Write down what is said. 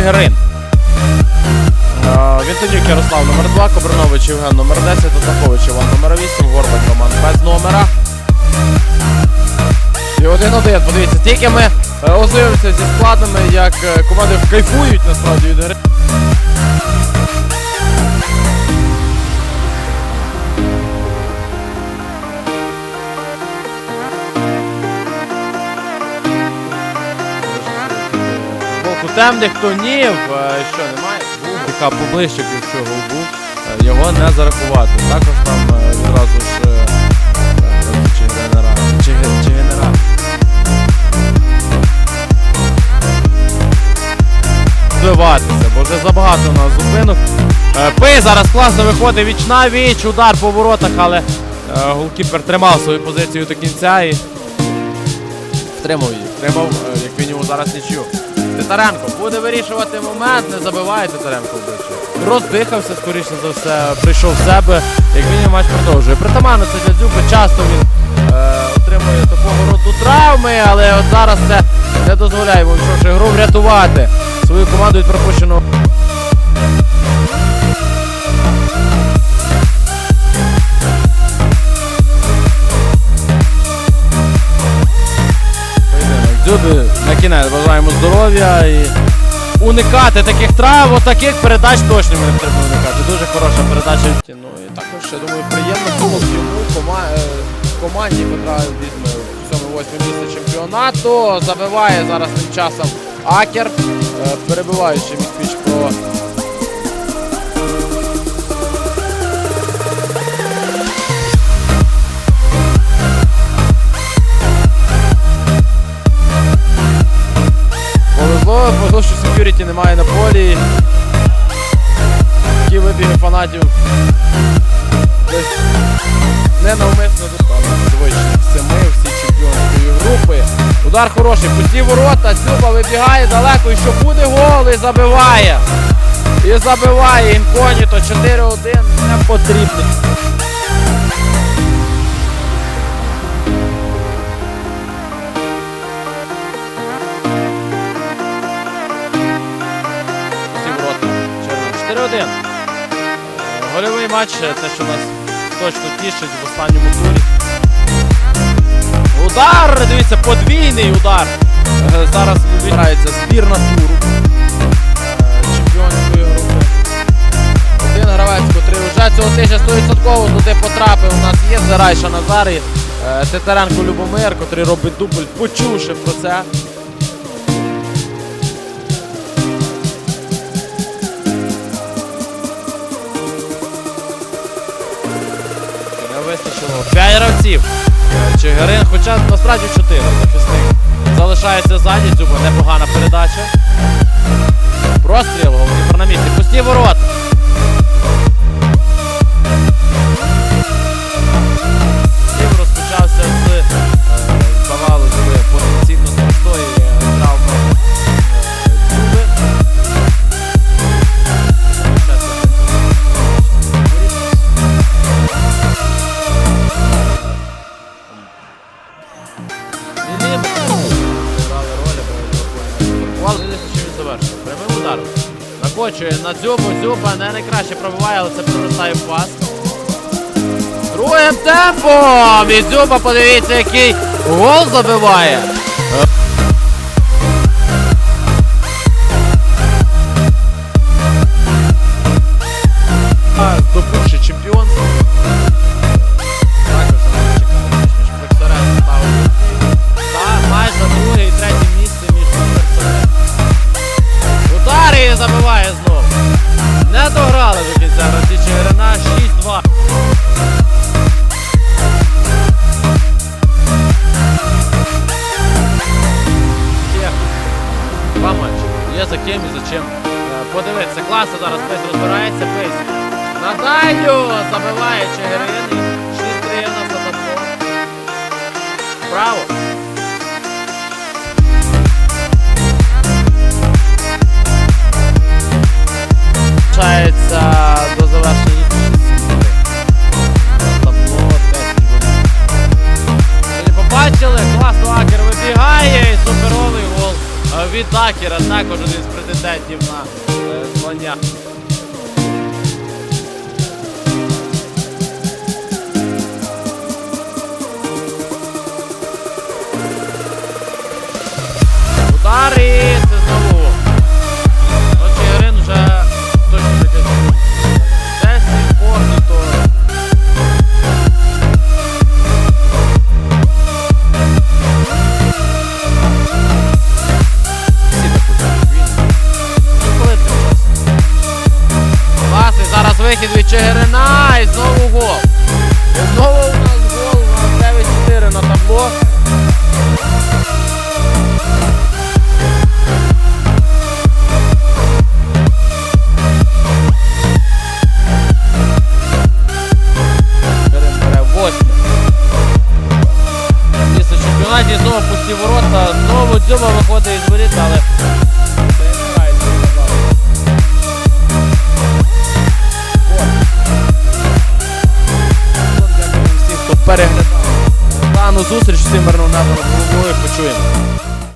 Чигирин. Вінтонюк Ярослав номер 2, Кобринович Євген номер 10, Татакович Іван номер 8, Горбань Роман без номера. І один-один. Подивіться, тільки ми е, ознайомимося зі складами, як е, команди кайфують насправді від гри. Боку темних тонів, е, що немає? Яка поближче якщо був, е, його не зарахувати. Також там е, відразу ж чи генерал. Чи, чи генерал. Збиватися, бо вже забагато у нас зупинок. Пей зараз класно виходить віч на віч, удар по воротах, але голкіпер тримав свою позицію до кінця і втримав її. Втримав, як мінімум, зараз нічю. Титаренко буде вирішувати момент, не забиває Титаренко вбивче. Роздихався, скоріше за все, прийшов в себе, як мінімум матч продовжує. Притаманно це для Дзюби, часто він е, отримує такого роду травми, але от зараз це не дозволяє йому, що врятувати свою команду від пропущеного. Кінець бажаємо здоров'я і уникати таких трав, отаких передач точно не треба уникати. Дуже хороша передача. Ну і також, я думаю, приємно було йому е, команді, яка візьме в 7-8 місце чемпіонату. Забиває зараз тим часом Акер, е, перебиваючи міськвіч про Повезло, що секюріті немає на полі. Такі вибіги фанатів. Десь ненавмисно. Звичних семи всі чемпіонської групи. Удар хороший, пусті ворота, Дзюба вибігає далеко і що буде гол і забиває. І забиває інкогніто 4-1 не потрібно. 1-1. Гольовий матч, е, те, що нас точно тішить в останньому турі. Удар! Дивіться, подвійний удар. Е, зараз вибирається збірна туру. Е, Чемпіонів Європи. Один гравець, котрий вже цього тижня 100% туди потрапив. У нас є Зарайша Назарій. Титаренко Любомир, котрий робить дубль, почувши про це. П'ять гравців. Чигирин, хоча насправді чотири захисник. Залишається ззаді, Дзюба, непогана передача. Накочує на дзюбу, дзюба не найкраще пробиває, але це проростає в пас. Другим темпом! І дзюба, подивіться, який гол забиває. Подивитися, класно зараз Пейс розбирається. Пейс на дальню забиває Чигирин і 6-3 на Сатафо. Браво! Від Дакера, також один з претендентів на е, звання. Удар і знову гол. І знову у нас гол, у нас 9-4 на табло. Зустріч. Всім мирного неба. Почуємо.